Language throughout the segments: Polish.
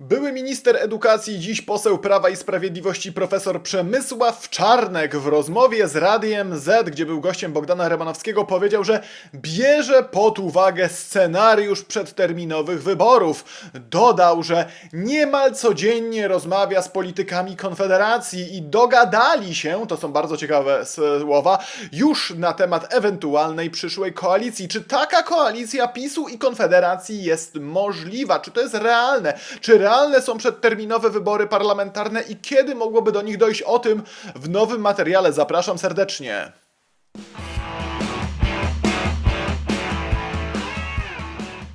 Były minister edukacji, dziś poseł Prawa i Sprawiedliwości profesor Przemysław Czarnek w rozmowie z Radiem Z, gdzie był gościem Bogdana Remanowskiego, powiedział, że bierze pod uwagę scenariusz przedterminowych wyborów. Dodał, że niemal codziennie rozmawia z politykami Konfederacji i dogadali się, to są bardzo ciekawe słowa, już na temat ewentualnej przyszłej koalicji. Czy taka koalicja PiSu i Konfederacji jest możliwa? Czy to jest realne? Czy realne są przedterminowe wybory parlamentarne i kiedy mogłoby do nich dojść? O tym w nowym materiale. Zapraszam serdecznie.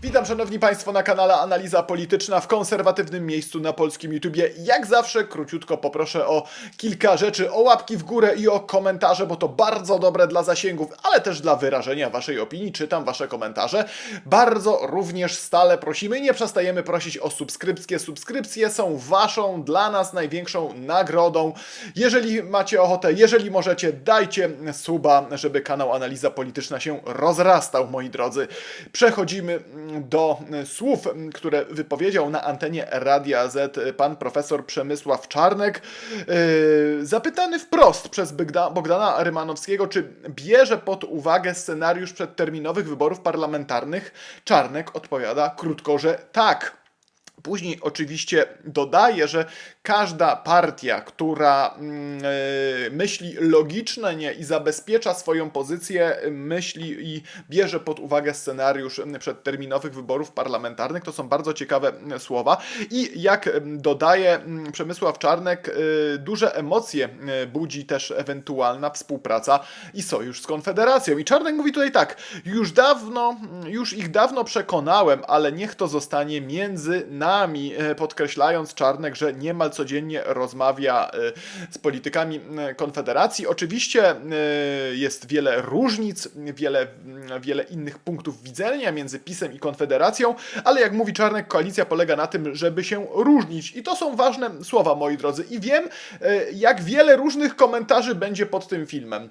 Witam szanowni państwo na kanale Analiza Polityczna w konserwatywnym miejscu na polskim YouTubie. Jak zawsze króciutko poproszę o kilka rzeczy, o łapki w górę i o komentarze, bo to bardzo dobre dla zasięgów, ale też dla wyrażenia waszej opinii. Czytam wasze komentarze. Bardzo również stale prosimy i nie przestajemy prosić o subskrypcje. Subskrypcje są waszą, dla nas największą nagrodą. Jeżeli macie ochotę, jeżeli możecie, dajcie suba, żeby kanał Analiza Polityczna się rozrastał, moi drodzy. Przechodzimy do y, słów, y, które wypowiedział na antenie Radia Z y, pan profesor Przemysław Czarnek. Yy, Zapytany wprost przez Bogdana Rymanowskiego, czy bierze pod uwagę scenariusz przedterminowych wyborów parlamentarnych, Czarnek odpowiada krótko, że tak. Później oczywiście dodaje, że każda partia, która mm, e, myśli logicznie i zabezpiecza swoją pozycję, myśli i bierze pod uwagę scenariusz mm, przedterminowych wyborów parlamentarnych, to są bardzo ciekawe mm, słowa. I jak dodaje Przemysław Czarnek, e, duże emocje e, budzi też ewentualna współpraca i sojusz z Konfederacją. I Czarnek mówi tutaj tak, już dawno, już ich dawno przekonałem, ale niech to zostanie między nami, e, podkreślając Czarnek, że niemal codziennie rozmawia e, z politykami Konfederacji. Oczywiście e, jest wiele różnic, wiele, wiele innych punktów widzenia między PiSem i Konfederacją, ale jak mówi Czarnek, koalicja polega na tym, żeby się różnić. I to są ważne słowa, moi drodzy. I wiem, jak wiele różnych komentarzy będzie pod tym filmem.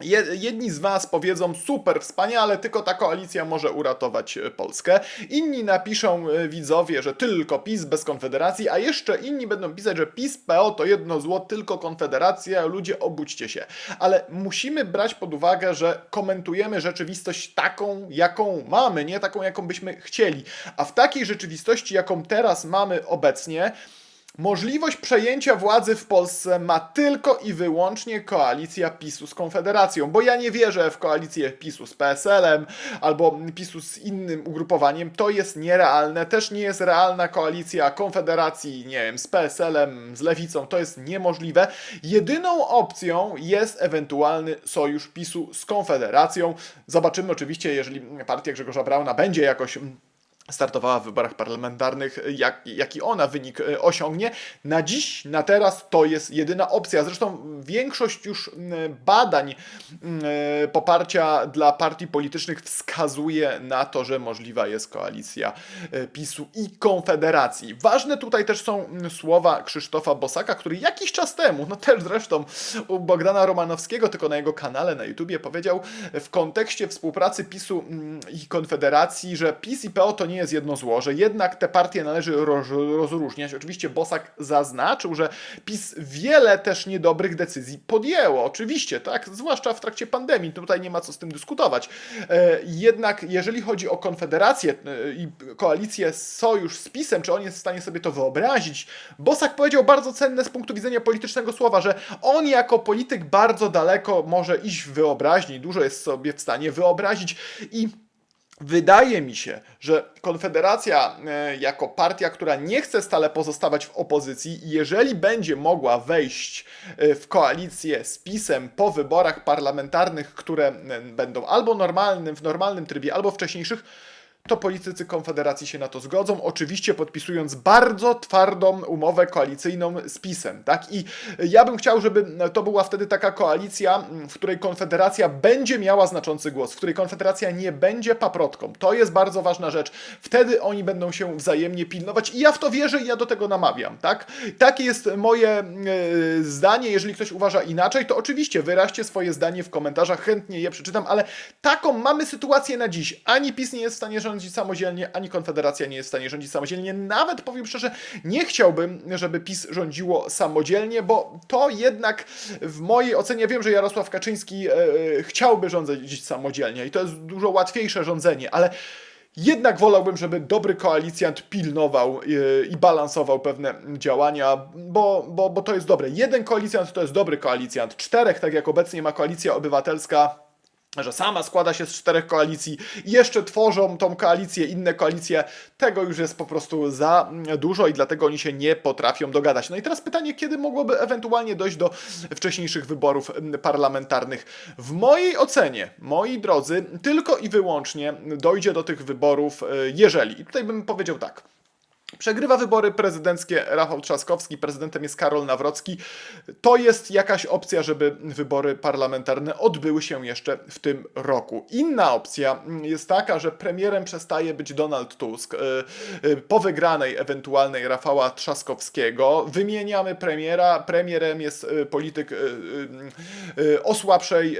Je- Jedni z Was powiedzą super, wspaniale, tylko ta koalicja może uratować e, Polskę. Inni napiszą e, widzowie, że tylko PiS bez Konfederacji, a jeszcze inni będą pisać, że PiS, PO to jedno zło, tylko Konfederacja, ludzie obudźcie się. Ale musimy brać pod uwagę, że komentujemy rzeczywistość taką, jaką mamy, nie taką, jaką byśmy chcieli. A w takiej rzeczywistości, jaką teraz mamy obecnie, Możliwość przejęcia władzy w Polsce ma tylko i wyłącznie koalicja PiSu z Konfederacją, bo ja nie wierzę w koalicję PiSu z PSL-em albo PiSu z innym ugrupowaniem. To jest nierealne. Też nie jest realna koalicja Konfederacji, nie wiem, z PSL-em, z Lewicą. To jest niemożliwe. Jedyną opcją jest ewentualny sojusz PiSu z Konfederacją. Zobaczymy oczywiście, jeżeli partia Grzegorza Brauna będzie jakoś startowała w wyborach parlamentarnych, jak, jaki ona wynik e, osiągnie. Na dziś, na teraz to jest jedyna opcja. Zresztą większość już badań e, poparcia dla partii politycznych wskazuje na to, że możliwa jest koalicja e, PiSu i Konfederacji. Ważne tutaj też są słowa Krzysztofa Bosaka, który jakiś czas temu, no też zresztą u Bogdana Romanowskiego, tylko na jego kanale na YouTubie powiedział w kontekście współpracy PiSu i Konfederacji, że PiS i PO to nie jest jedno zło, że jednak te partie należy roz, rozróżniać. Oczywiście Bosak zaznaczył, że PiS wiele też niedobrych decyzji podjęło. Oczywiście, tak, zwłaszcza w trakcie pandemii, tutaj nie ma co z tym dyskutować. E, jednak jeżeli chodzi o Konfederację e, i koalicję, sojusz z PiSem, czy on jest w stanie sobie to wyobrazić, Bosak powiedział bardzo cenne z punktu widzenia politycznego słowa, że on jako polityk bardzo daleko może iść w wyobraźni, dużo jest sobie w stanie wyobrazić i Wydaje mi się, że Konfederacja, e, jako partia, która nie chce stale pozostawać w opozycji, jeżeli będzie mogła wejść e, w koalicję z PiSem po wyborach parlamentarnych, które e, będą albo normalnym, w normalnym trybie, albo wcześniejszych, to politycy Konfederacji się na to zgodzą, oczywiście podpisując bardzo twardą umowę koalicyjną z PiSem, tak? I ja bym chciał, żeby to była wtedy taka koalicja, w której Konfederacja będzie miała znaczący głos, w której Konfederacja nie będzie paprotką. To jest bardzo ważna rzecz. Wtedy oni będą się wzajemnie pilnować i ja w to wierzę i ja do tego namawiam, tak? Takie jest moje e, zdanie. Jeżeli ktoś uważa inaczej, to oczywiście wyraźcie swoje zdanie w komentarzach, chętnie je przeczytam, ale taką mamy sytuację na dziś. Ani PiS nie jest w stanie rządzić, rządzić samodzielnie, ani Konfederacja nie jest w stanie rządzić samodzielnie. Nawet powiem szczerze, nie chciałbym, żeby PiS rządziło samodzielnie, bo to jednak w mojej ocenie, wiem, że Jarosław Kaczyński e, e, chciałby rządzić samodzielnie i to jest dużo łatwiejsze rządzenie, ale jednak wolałbym, żeby dobry koalicjant pilnował yy, i balansował pewne działania, bo, bo, bo to jest dobre. Jeden koalicjant to jest dobry koalicjant, czterech, tak jak obecnie ma koalicja obywatelska, że sama składa się z czterech koalicji jeszcze tworzą tą koalicję, inne koalicje, tego już jest po prostu za dużo i dlatego oni się nie potrafią dogadać. No i teraz pytanie, kiedy mogłoby ewentualnie dojść do wcześniejszych wyborów parlamentarnych? W mojej ocenie, moi drodzy, tylko i wyłącznie dojdzie do tych wyborów, y, jeżeli, i tutaj bym powiedział tak, Przegrywa wybory prezydenckie Rafał Trzaskowski, prezydentem jest Karol Nawrocki. To jest jakaś opcja, żeby wybory parlamentarne odbyły się jeszcze w tym roku. Inna opcja jest taka, że premierem przestaje być Donald Tusk. Y, y, Po wygranej ewentualnej Rafała Trzaskowskiego wymieniamy premiera. Premierem jest y, polityk o słabszej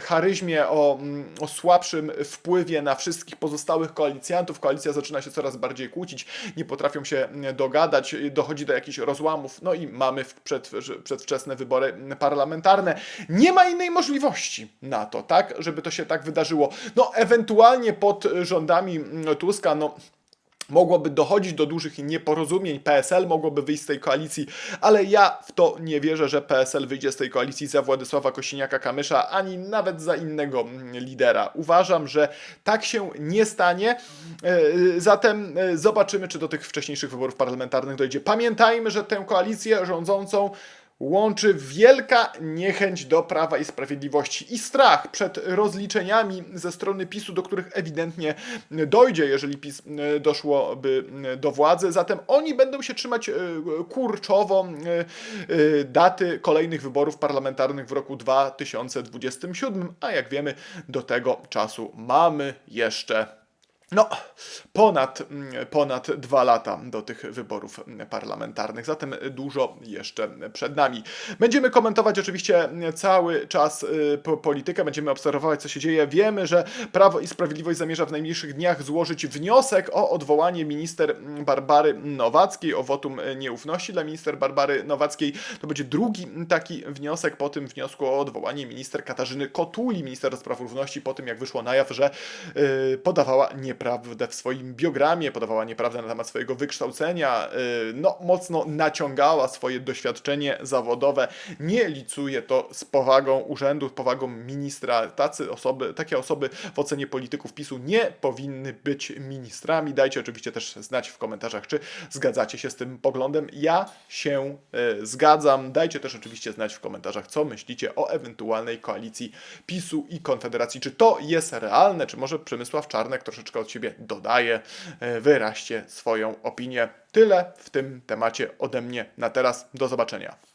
charyzmie, o, o słabszym wpływie na wszystkich pozostałych koalicjantów. Koalicja zaczyna się coraz bardziej kłócić, nie potrafią się dogadać, dochodzi do jakichś rozłamów, no i mamy przed, przedwczesne wybory parlamentarne. Nie ma innej możliwości na to, tak, żeby to się tak wydarzyło. No, ewentualnie pod rządami mm, Tuska, no. Mogłoby dochodzić do dużych nieporozumień, PSL mogłoby wyjść z tej koalicji, ale ja w to nie wierzę, że PSL wyjdzie z tej koalicji za Władysława Kosiniaka-Kamysza, ani nawet za innego mm, lidera. Uważam, że tak się nie stanie. E, Zatem e, zobaczymy, czy do tych wcześniejszych wyborów parlamentarnych dojdzie. Pamiętajmy, że tę koalicję rządzącą łączy wielka niechęć do Prawa i Sprawiedliwości i strach przed rozliczeniami ze strony PiSu, do których ewidentnie dojdzie, jeżeli PiS e, doszłoby e, do władzy. Zatem oni będą się trzymać e, kurczowo daty kolejnych wyborów parlamentarnych w roku 2027, a jak wiemy, do tego czasu mamy jeszcze no, ponad, mm, ponad dwa lata do tych wyborów mm, parlamentarnych, zatem dużo jeszcze przed nami. Będziemy komentować oczywiście cały czas y, po- politykę, będziemy obserwować, co się dzieje. Wiemy, że Prawo i Sprawiedliwość zamierza w najbliższych dniach złożyć wniosek o odwołanie minister mm, Barbary Nowackiej, o wotum y, nieufności dla minister Barbary Nowackiej. To będzie drugi taki wniosek po tym wniosku o odwołanie minister Katarzyny Kotuli, minister do spraw równości, po tym jak wyszło na jaw, że y, podawała nieprawdę w swoim biogramie, podawała nieprawdę na temat swojego wykształcenia, y, no mocno naciągała swoje doświadczenie zawodowe, nie licuje to z powagą urzędu, z powagą ministra. Tacy osoby, takie osoby w ocenie polityków PiSu nie powinny być ministrami. Dajcie oczywiście też znać w komentarzach, czy zgadzacie się z tym poglądem. Ja się y, zgadzam. Dajcie też oczywiście znać w komentarzach, co myślicie o ewentualnej koalicji PiSu i Konfederacji. Czy to jest realne, czy może Przemysław Czarnek troszeczkę od siebie dodaje, e, wyraźcie swoją opinię. Tyle w tym temacie ode mnie na teraz. Do zobaczenia.